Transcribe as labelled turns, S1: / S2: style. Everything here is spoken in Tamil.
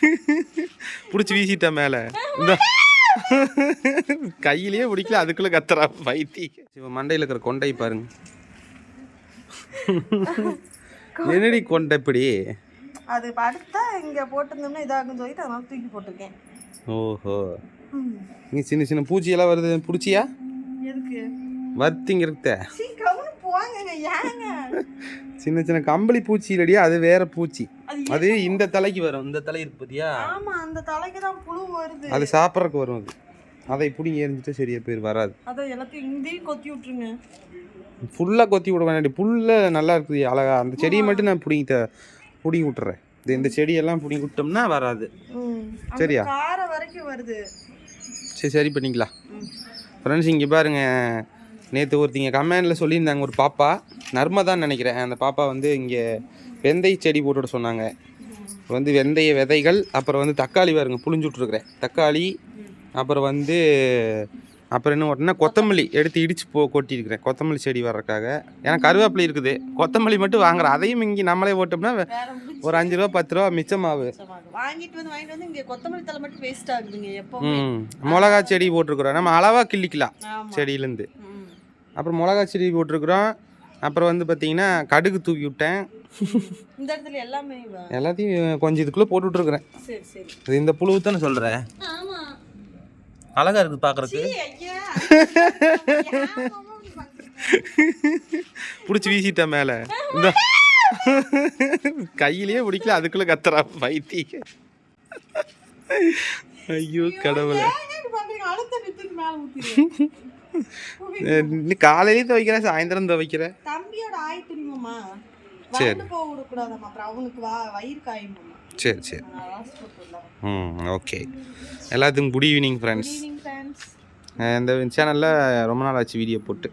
S1: பிடிச்சி வீசிட்டா மேலே. இந்த. கையிலேயே பிடிக்கல அதுக்குள்ள கத்துறா பைத்தி இவன் மண்டையில் இருக்கிற கொண்டை பாருங்க. என்னடி கொண்டை இப்படி?
S2: அது படுத்தா இங்க போட்டிருந்தோம்னா இதாகும் சொல்லிட்டு அதனால தூக்கி போட்டிருக்கேன்.
S1: ஓஹோ. இங்கே சின்ன சின்ன பூச்சியெல்லாம் வருது. பிடிச்சியா?
S2: எதுக்கு?
S1: வத்திங்கிறத
S2: சீ கவனம் போவாங்கங்க ஏங்க?
S1: சின்ன சின்ன கம்பளி பூச்சி இல்லடியா அது வேற பூச்சி.
S2: அது
S1: அது இந்த தலைக்கு வரும் இந்த தலை இருக்கு பார்த்தியா
S2: ஆமா அந்த தலைக்கு தான் புழு வருது.
S1: அது சாப்பிட்றதுக்கு வரும் அது. அதை பிடிங்கி எரிஞ்சிட்டு சரியா பேர் வராது.
S2: அதான் எல்லாத்தையும் இங்கேயும் கொத்தி விட்டுருங்க.
S1: ஃபுல்லாக கொத்தி விட வேண்டாம் புல்ல நல்லா இருக்குது அழகா. அந்த செடியை மட்டும் நான் பிடிங்கி த பிடிங்கி விட்டுறேன். இது இந்த செடியெல்லாம் பிடிங்கி விட்டோம்னா வராது. சரியா?
S2: காரை வரைக்கும் வருது.
S1: சரி சரி பண்ணிக்கலாம். ஃப்ரெண்ட்ஸ் இங்கே பாருங்க. நேற்று ஒருத்திங்க கமெண்டில் சொல்லியிருந்தாங்க ஒரு பாப்பா. நர்மதான்னு நினைக்கிறேன். அந்த பாப்பா வந்து இங்கே வெந்தய செடி போட்டுவிட சொன்னாங்க. வந்து வெந்தய விதைகள் அப்புறம் வந்து தக்காளி பாருங்க புளிஞ்சு விட்ருக்குறேன் தக்காளி அப்புறம் வந்து அப்புறம் என்ன ஓட்டினா கொத்தமல்லி எடுத்து இடிச்சு போ கொட்டியிருக்கிறேன். கொத்தமல்லி செடி வர்றதுக்காக. ஏன்னா கருவேப்பிலை இருக்குது. கொத்தமல்லி மட்டும் வாங்குறேன். அதையும் இங்கே நம்மளே போட்டோம்னா ஒரு அஞ்சு ரூபா பத்து ரூபா மிச்சமாகு
S2: வாங்கிட்டு வந்து வாங்கிட்டு வந்து இங்க கொத்தமல்லி தலை மட்டும் வேஸ்ட் ஆகுதுங்க எப்போ
S1: ம். மிளகா செடி போட்டிருக்குறோம். நம்ம அளவாக கிள்ளிக்கலாம் செடியிலேருந்து. அப்புறம் மிளகா செடி போட்டிருக்குறோம். அப்புறம் வந்து பார்த்தீங்கன்னா கடுகு தூக்கி விட்டேன்.
S2: இந்த இடத்துல எல்லாமே.
S1: எல்லாத்தையும் கொஞ்சம் இதுக்குள்ளே போட்டு விட்ருக்குறேன்
S2: சரி சரி.
S1: இது இந்த புழு தானே சொல்கிறேன் அழகா இருக்குது
S2: பண்றீங்க?
S1: பிடிச்சி வீசிட்டா மேலே. இந்த கையிலேயே பிடிக்கல அதுக்குள்ளே கத்துறா பைத்தி ஐயோ கடவுளே.
S2: ஏன் இப்படி பண்றீங்க? அழுத்த நிறுத்திட்டு மேல ஊத்திடுங்க.
S1: இன்னும் காலையிலேயே துவைக்கிறேன் சாயந்தரம் துவைக்கிறேன்
S2: தம்பியோட ஆய் துணிமாமா
S1: சரி.
S2: போக விடக்கூடாதாம்மா. அப்புறம் அவனுக்கு வா வயிறு காயுமாமா.
S1: சரி சரி. ம் ஓகே. எல்லாத்துக்கும் குட் ஈவினிங் ஃப்ரெண்ட்ஸ் இந்த சேனலில் ரொம்ப நாள் ஆச்சு வீடியோ போட்டு.